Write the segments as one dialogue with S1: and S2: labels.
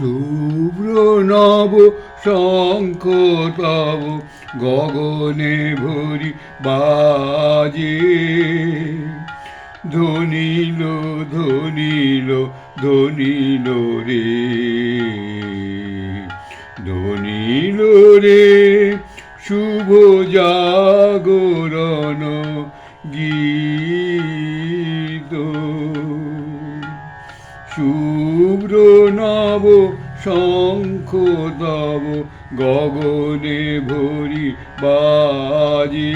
S1: শুভ্র নব শঙ্খ তব গগনে ভরি বাজে। ধনিল ধনিল ধনিল রে ধনিল রে, শুভ জাগরণ গীত নব শঙ্খ তব গগনে ভরি বাজে।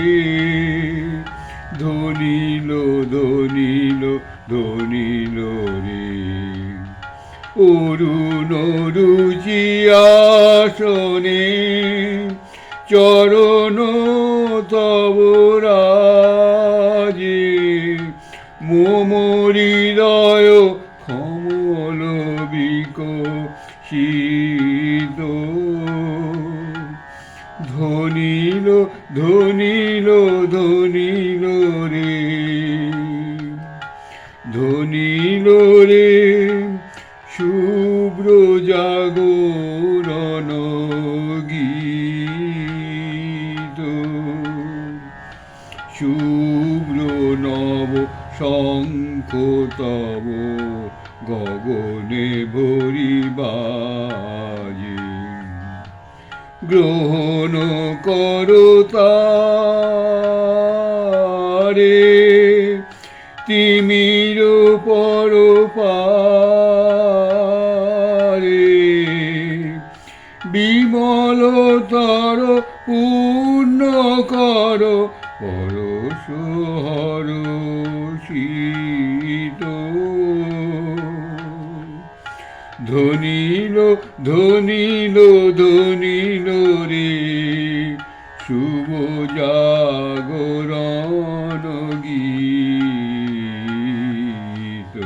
S1: ধনিল ধনিল ধনিল রে। অরুণ রুচি আসনে, চরণ তব ধনিল ধনিল ধনিল রে। ধনিল রে, শুভ্র জাগরণ গীত। শুভ্র নব শঙ্খ গগনে ভরি বাজে। গ্রহণ করো তারে তিমির পর পারে বিমলতর পূর্ণ কর পরশ হর শীত ধনিল ধনিল ধনিল রে। শুভ জাগরণ গীত।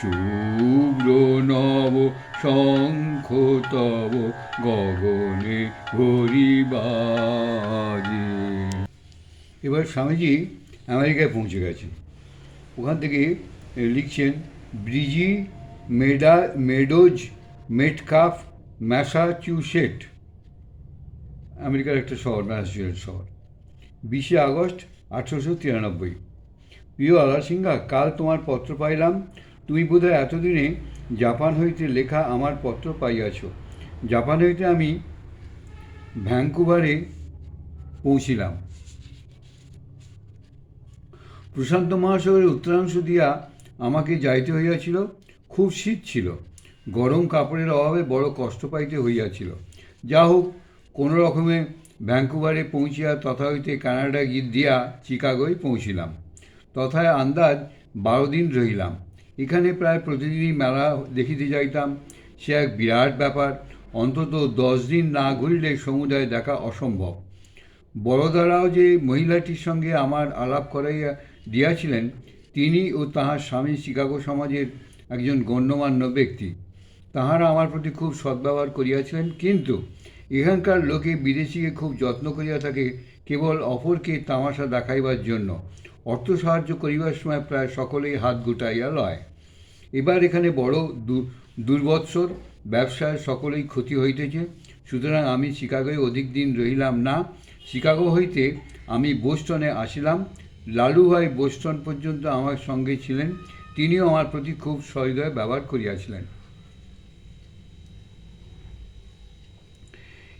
S1: শুভ্র নব শঙ্খ তব গগনে হরিবাজে এবার স্বামীজি আমেরিকায় পৌঁছে গেছেন। ওখান থেকে লিখছেন, Bridgie Meda, Meadows Metcalf Massachusetts, আমেরিকার একটা শহর, ম্যাসাচুসেট শহর। বিশে আগস্ট আঠেরোশো তিরানব্বই। প্রিয় আলাসিংহা কাল তোমার পত্র পাইলাম। তুমি বোধহয় এতদিনে জাপান হইতে লেখা আমার পত্র পাইয়াছ। জাপান হইতে আমি ভ্যাঙ্কুভারে পৌঁছিলাম। প্রশান্ত মহাসাগরের উত্তরাংশ দিয়া আমাকে যাইতে হইয়াছিল। খুব শীত ছিল। গরম কাপড়ের অভাবে বড় কষ্ট পাইতে হইয়াছিল। যা হোক কোনো রকমে ভ্যাঙ্কুভারে পৌঁছিয়া তথা হইতে কানাডা দিয়া চিকাগোয় পৌঁছিলাম। তথায় আন্দাজ বারো দিন রহিলাম। এখানে প্রায় প্রতিদিনই মেলা দেখিতে যাইতাম। সে এক বিরাট ব্যাপার, অন্তত দশ দিন না ঘুরিলে সমুদায় দেখা অসম্ভব। বড়দারাও যে মহিলাটির সঙ্গে আমার আলাপ করাইয়া দিয়াছিলেন, তিনি ও তাহার স্বামী শিকাগো সমাজের একজন গণ্যমান্য ব্যক্তি। তাহারা আমার প্রতি খুব সদ্ব্যবহার করিয়াছিলেন কিন্তু এখানকার লোকে বিদেশিকে খুব যত্ন করিয়া থাকে কেবল অপরকে তামাশা দেখাইবার জন্য অর্থ সাহায্য করিবার সময় প্রায় সকলেই হাত গুটাইয়া লয়। এবার এখানে বড় দুর্বৎসর, ব্যবসায় সকলেই ক্ষতি হইতেছে, সুতরাং আমি শিকাগোয় অধিক দিন রহিলাম না। শিকাগো হইতে আমি বোস্টনে আসিলাম। লালুভাই বোস্টন পর্যন্ত আমার সঙ্গে ছিলেন। তিনিও আমার প্রতি খুব সহৃদয় ব্যবহার করিয়াছিলেন।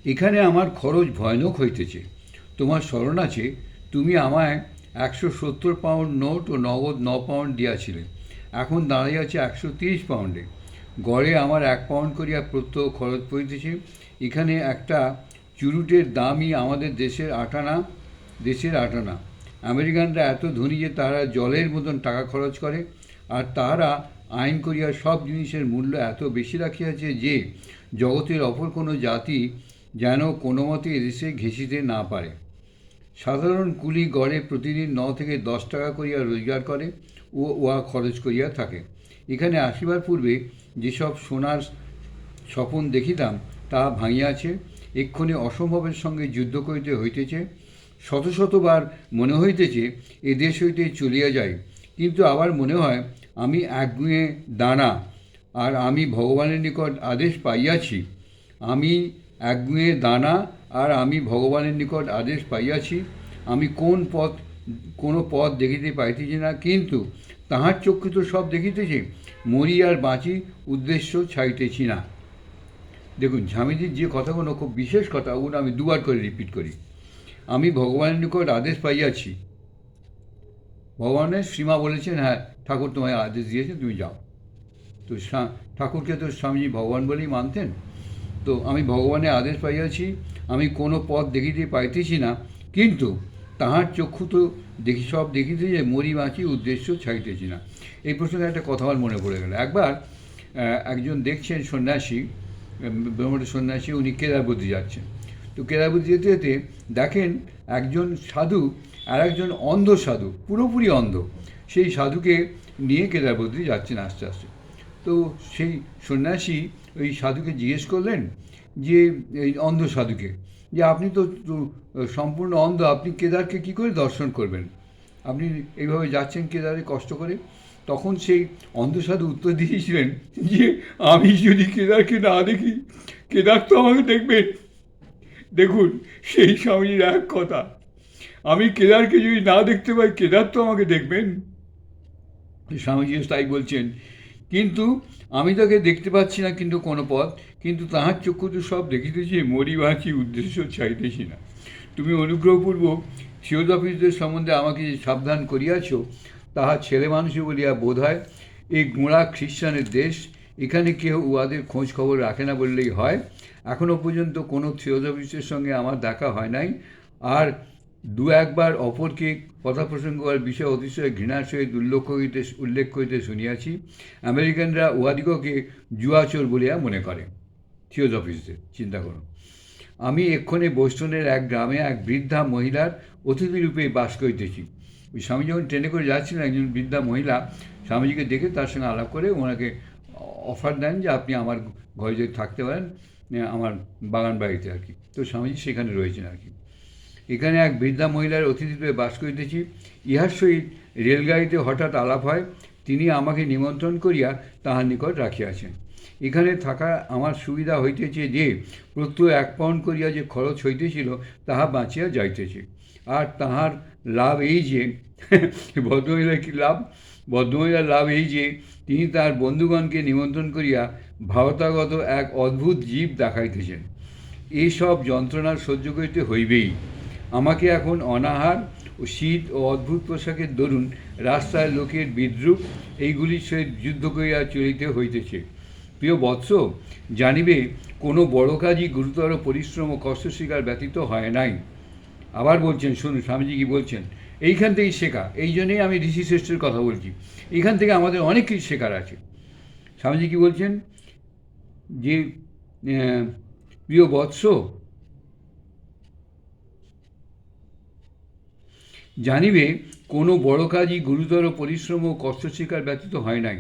S1: এখানে আমার খরচ ভয়ানক হইতেছে। তোমার স্মরণ আছে, তুমি আমায় একশো সত্তর পাউন্ড নোট ও নগদ ন পাউন্ড দিয়াছিলে। এখন দাঁড়াইয়াছে একশো তিরিশ পাউন্ডে। গড়ে আমার এক পাউন্ড করিয়া প্রত্যহ খরচ পড়িতেছে। এখানে একটা চুরুটের দামই আমাদের দেশের আটানা দেশের আটানা। আমেরিকানরা এত ধনী যে তারা জলের মতন টাকা খরচ করে। আর তাহারা আইন করিয়া সব জিনিসের মূল্য এত বেশি রাখিয়াছে যে জগতের অপর কোনো জাতি যেন কোনো মতে এদেশে ঘেঁষিতে না পারে। সাধারণ কুলি গড়ে প্রতিদিন ন থেকে দশ টাকা করিয়া রোজগার করে ও উহা খরচ করিয়া থাকে। এখানে আসিবার পূর্বে যেসব সোনার স্বপন দেখিতাম তাহা ভাঙিয়াছে, এক্ষণে অসম্ভবের সঙ্গে যুদ্ধ করিতে হইতেছে। শত শতবার মনে হইতেছে, এ দেশ হইতে চলিয়া যাই। কিন্তু আবার মনে হয় আমি একগুঁয়ে দানা আর আমি ভগবানের নিকট আদেশ পাইয়াছি। আমি একগুঁয়ে দানা আর আমি ভগবানের নিকট আদেশ পাইয়াছি। আমি কোন পথ, কোনো পথ দেখিতে পাইতেছি না, কিন্তু তাহার চক্ষু তো সব দেখিতেছে। মরি আর বাঁচি উদ্দেশ্য ছাইতেছি না। দেখুন, স্বামীজির যে কথাগুলো খুব বিশেষ কথা, ওগুলো আমি দুবার করে রিপিট করি। আমি ভগবানের নিকট আদেশ পাইয়াছি। ভগবানের সীমা বলেছেন হ্যাঁ ঠাকুর তোমায় আদেশ দিয়েছে, তুমি যাও। তো ঠাকুরকে তো স্বামীজি ভগবান বলেই মানতেন। তো আমি ভগবানের আদেশ পাইয়াছি, আমি কোনো পথ দেখিতে পাইতেছি না, কিন্তু তাহার চক্ষু তো দেখি, সব দেখিতে যে মরি বাঁচি উদ্দেশ্য ছাইতেছি না। এই প্রসঙ্গে একটা কথা আমার মনে পড়ে গেল। একবার একজন দেখছেন সন্ন্যাসী ব্রহ্মট সন্ন্যাসী, উনি কেদারবদ্রী যাচ্ছেন। তো কেদারবদ্রী যেতে যেতে দেখেন একজন সাধু আর একজন অন্ধ সাধু, পুরোপুরি অন্ধ। সেই সাধুকে নিয়ে কেদারবদ্রী যাচ্ছেন আস্তে আস্তে। তো সেই সন্ন্যাসী ওই সাধুকে জিজ্ঞেস করলেন যে, এই অন্ধ সাধুকে, যে আপনি তো তো সম্পূর্ণ অন্ধ, আপনি কেদারকে কী করে দর্শন করবেন? আপনি এইভাবে যাচ্ছেন কেদারে কষ্ট করে? তখন সেই অন্ধ সাধু উত্তর দিয়েছিলেন যে, আমি যদি কেদারকে না দেখি, কেদার তো আমাকে দেখবেন দেখুন, সেই স্বামীর এক কথা। আমি কেদারকে যদি না দেখতে পাই, কেদার তো আমাকে দেখবেন। স্বামীজি তাই বলছেন, কিন্তু আমি তাকে দেখতে পাচ্ছি না কিন্তু কোনো পথ, কিন্তু তাহার চক্ষু তো সব দেখিতেছি মরি বাঁচি উদ্দেশ্য চাইতেছি না। তুমি অনুগ্রহপূর্বক সিওজ অফিসদের সম্বন্ধে আমাকে যে সাবধান করিয়াছ, তাহা ছেলে মানুষে বলিয়া বোধ হয়, এই গোঁড়া খ্রিস্টানের দেশ, এখানে কেউ উহাদের খোঁজ খবর রাখে না বললেই হয়। এখনও পর্যন্ত কোনো থিওজ অফিসের সঙ্গে আমার দেখা হয় নাই। আর দু একবার অপরকে কথা প্রসঙ্গ আর বিষয় অতিশয় ঘৃণার সহিত উল্লেখ করিতে উল্লেখ করিতে শুনিয়াছি। আমেরিকানরা উহাদিগকে জুয়াচোর বলিয়া মনে করে। থিওজ অফিসদের চিন্তা করুন। আমি এক্ষণে বোস্টনের এক গ্রামে এক বৃদ্ধা মহিলার অতিথিরূপে বাস করিতেছি। ওই স্বামী যখন ট্রেনে করে যাচ্ছিলেন, একজন বৃদ্ধা মহিলা স্বামীজিকে দেখে তার সঙ্গে আলাপ করে ওনাকে অফার দেন যে আপনি আমার ঘরে যদি থাকতে পারেন আমার বাগান বাড়িতে আর কি। তো স্বামীজি সেখানে রয়েছেন আর কি। এখানে এক বৃদ্ধা মহিলার অতিথিরূপে বাস করিতেছি। ইহার সহিত রেলগাড়িতে হঠাৎ আলাপ হয়, তিনি আমাকে নিমন্ত্রণ করিয়া তাহার নিকট রাখিয়াছেন। এখানে থাকা আমার সুবিধা হইতেছে যে প্রত্যয় এক পাউন্ড করিয়া যে খরচ হইতেছিল, তাহা বাঁচিয়া যাইতেছে। আর তাহার লাভ এই যে, ভদ্রমহিলার কি লাভ? ভদ্রমহিলার লাভ এই যে, তিনি তার বন্ধুগণকে নিমন্ত্রণ করিয়া ভারতাগত এক অদ্ভুত জীব দেখাইতেছেন। এইসব যন্ত্রণা সহ্য করিতে হইবেই। আমাকে এখন অনাহার ও শীত ও অদ্ভুত পোশাকের দরুন রাস্তায় লোকের বিদ্রুপ এইগুলির সহিত যুদ্ধ করিয়া চলিতে হইতেছে। প্রিয় বৎস, জানিবে কোনো বড় কাজই গুরুতর পরিশ্রম ও কষ্ট স্বীকার ব্যতীত হয় নাই। আবার বলছেন, শুনুন, স্বামীজি কি বলছেন, এইখান থেকেই শেখা, এই জন্যেই আমি ঋষি শ্রেষ্ঠের কথা বলছি, এইখান থেকে আমাদের অনেক কিছু শেখার আছে। স্বামীজি কি বলছেন, যে প্রিয় বৎস জানিবে, কোনো বড় কাজই গুরুতর পরিশ্রম ও কষ্ট স্বীকার ব্যতীত হয় নাই।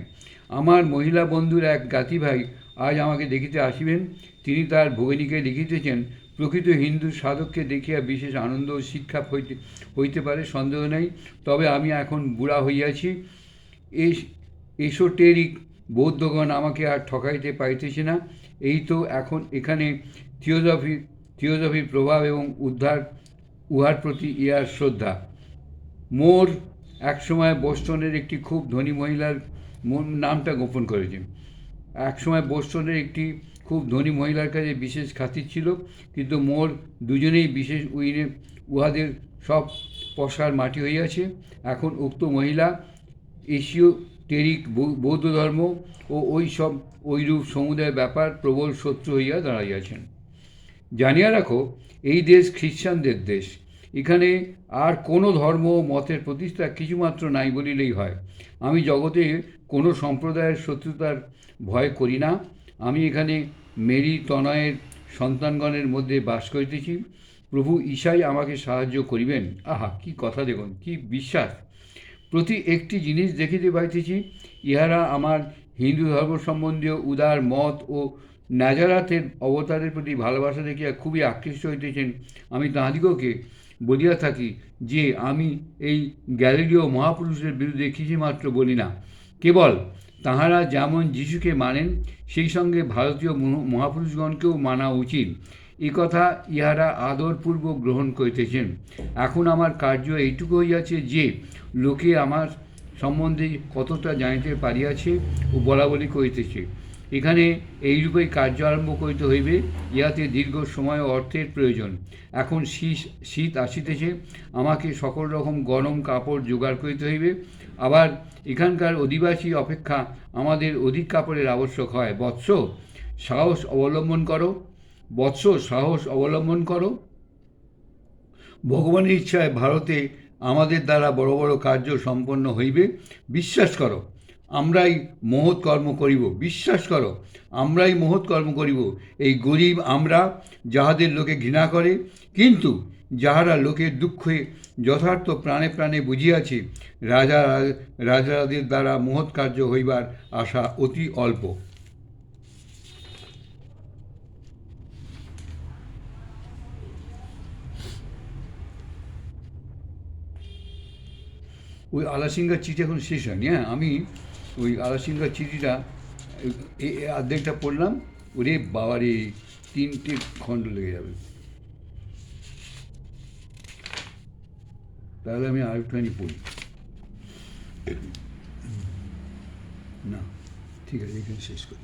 S1: আমার মহিলা বন্ধুর এক গাতি ভাই আজ আমাকে দেখিতে আসিবেন। তিনি তার ভগিনীকে লিখিতেছেন, প্রকৃত হিন্দু সাধককে দেখিয়া বিশেষ আনন্দ ও শিক্ষা হইতে হইতে পারে, সন্দেহ নেই। তবে আমি এখন বুড়া হইয়াছি। এসোটেরিক বৌদ্ধগণ আমাকে আর ঠকাইতে পাইতেছে না। এই তো এখন এখানে থিওজফি থিওজফির প্রভাব এবং উদ্ধার, উহার প্রতি ইহার শ্রদ্ধা। মোর একসময় বোস্টনের একটি খুব ধনী মহিলার নামটা গোপন করেছেন একসময় বোস্টনের একটি খুব ধনী মহিলার কাছে বিশেষ খাতির ছিল, কিন্তু মোর দুজনেই বিশেষ উইনে উহাদের সব পশার মাটি হইয়াছে। এখন উক্ত মহিলা এশীয় টেরিক বৌদ্ধ ধর্ম ও ওই সব ওইরূপ সমুদায়ের ব্যাপার প্রবল শত্রু হইয়া দাঁড়াইয়াছেন। জানিয়া রাখো, এই দেশ খ্রিস্টানদের দেশ। এখানে আর কোনো ধর্ম মতের প্রতিষ্ঠা কিছুমাত্র নাই বলিলেই হয়। আমি জগতে কোনো সম্প্রদায়ের শত্রুতার ভয় করি না। আমি এখানে মেরি তনয়ের সন্তানগণের মধ্যে বাস করিতেছি। প্রভু ঈশাই আমাকে সাহায্য করিবেন। আহা, কি কথা দেখুন, কি বিশ্বাস। প্রতি একটি জিনিস দেখিতে পাইতেছি, ইহারা আমার হিন্দু ধর্ম সম্বন্ধীয় উদার মত ও নাজারাতের অবতারের প্রতি ভালোবাসা দেখিয়া খুবই আকৃষ্ট হইতেছেন। আমি তাহাদিগকে বলিয়া থাকি যে আমি এই গ্যালিলীয় মহাপুরুষের বিরুদ্ধে কিছুমাত্র বলি না। কেবল তাহারা যেমন যিশুকে মানেন, সেই সঙ্গে ভারতীয় মহাপুরুষগণকেও মানা উচিত। এ কথা ইহারা আদরপূর্বক গ্রহণ করিতেছেন। এখন আমার কার্য এইটুকু হইয়াছে যে, লোকে আমার সম্বন্ধে কতটা জানিতে পারিয়াছে ও বলা বলি করিতেছে। এখানে এইরূপেই কার্য আরম্ভ করিতে হইবে, ইহাতে দীর্ঘ সময় অর্থের প্রয়োজন। এখন শীত শীত আসিতেছে, আমাকে সকল রকম গরম কাপড় জোগাড় করিতে হইবে। আবার এখানকার অধিবাসী অপেক্ষা আমাদের অধিক কাপড়ের আবশ্যক হয়। বৎস, সাহস অবলম্বন করো। বৎস, সাহস অবলম্বন করো। ভগবানের ইচ্ছায় ভারতে আমাদের দ্বারা বড় বড় কার্য সম্পন্ন হইবে। বিশ্বাস করো। আমরাই মহৎ কর্ম করিব, বিশ্বাস করো, আমরাই মহৎ কর্ম করিব। এই গরিব আমরা, যাহাদের লোকে ঘৃণা করে, কিন্তু যাহারা লোকের দুঃখে যথার্থ প্রাণে প্রাণে বুঝিয়াছে, রাজা, রাজাদের দ্বারা মহৎ কার্য হইবার আশা অতি অল্প। ওই আলাসিঙ্গার চিঠি এখন শেষ হয়নি হ্যাঁ আমি ওই আলাসিঙ্গার চিঠিটা অর্ধেকটা পড়লাম, ওরে বাবারে, তিনটে খণ্ড লেগে যাবে। তাহলে আমি আরেকটুখানি পড়ি। না, ঠিক আছে, এখানে শেষ করি।